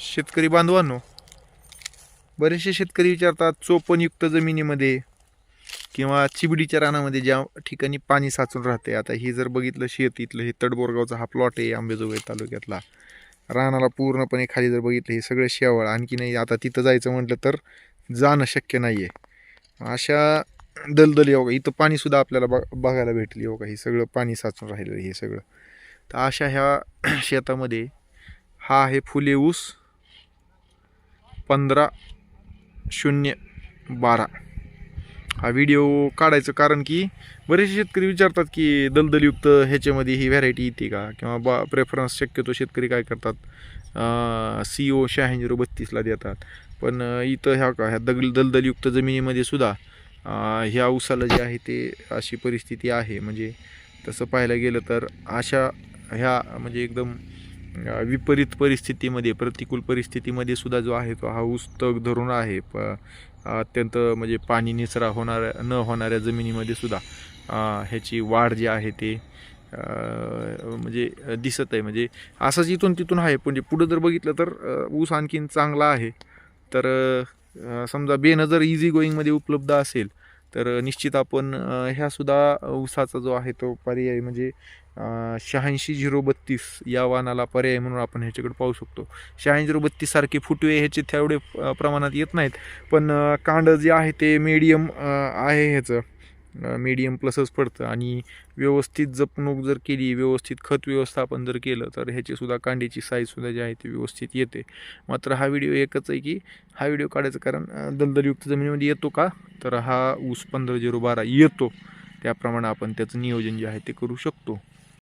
शेतकरी बांधवांनो बरेचसे शेतकरी विचारतात चोपनयुक्त जमिनीमध्ये किंवा चिबडीच्या रानामध्ये ज्या ठिकाणी पाणी साचून राहते आता ही जर बघितलं शेत इथलं हे तडबोरगावचा हा प्लॉट आहे आंबेजोगाई तालुक्यातला. रानाला पूर्णपणे खाली जर बघितलं हे सगळं शेवळ. आणखी नाही आता तिथं जायचं म्हटलं तर जाणं शक्य नाही आहे अशा दलदली योगा इथं पाणीसुद्धा आपल्याला बघ बघायला भेटली योगा. हे सगळं पाणी साचून राहिलं हे सगळं. तर अशा ह्या शेतामध्ये हा आहे फुले ऊस. पंधरा शून्य बारा. हा व्हिडिओ काढायचं कारण की बरेचसे शेतकरी विचारतात की दलदलयुक्त ह्याच्यामध्ये ही व्हरायटी येते का? किंवा बा प्रेफरन्स शक्यतो शेतकरी काय करतात? सी ओ शहाऐंशी झिरो बत्तीसला देतात. पण इथं ह्या का ह्या दगल दलदलयुक्त जमिनीमध्ये सुद्धा ह्या ऊसाला जे आहे ते अशी परिस्थिती आहे. म्हणजे तसं पाहायला गेलं तर अशा ह्या म्हणजे एकदम विपरीत परिस्थितीमध्ये प्रतिकूल परिस्थितीमध्ये सुद्धा जो आहे तो हा ऊस तग धरून आहे. प अत्यंत म्हणजे पाणी निचरा होणाऱ्या न होणाऱ्या जमिनीमध्ये सुद्धा ह्याची वाढ जी आहे ते म्हणजे दिसत आहे. म्हणजे असंच इथून तिथून आहे. पण जे पुढं जर बघितलं तर ऊस आणखीन चांगला आहे. तर समजा बेन जर इझी गोईंगमध्ये उपलब्ध असेल तर निश्चित आपण ह्यासुद्धा उसाचा ऊसाचा जो आहे तो पर्याय म्हणजे शहाऐंशी झिरो बत्तीस या वाहनाला पर्याय म्हणून आपण ह्याच्याकडे पाहू शकतो. शहाऐंशी झिरो बत्तीस सारखे फुटवे ह्याचे तेवढे प्रमाणात येत नाहीत. पण कांड जे आहे ते मीडियम आहे ह्याचं. मीडियम प्लसच पडतं. आणि व्यवस्थित जपणूक जर केली व्यवस्थित खत व्यवस्थापन जर केलं तर ह्याचीसुद्धा कांडीची साईजसुद्धा जी आहे ती व्यवस्थित येते. मात्र हा व्हिडिओ एकच आहे की हा व्हिडिओ काढायचं कारण दलदलयुक्त जमिनीमध्ये येतो का? तर हा ऊस पंधरा झिरो बारा येतो. त्याप्रमाणे आपण त्याचं नियोजन जे आहे ते करू शकतो.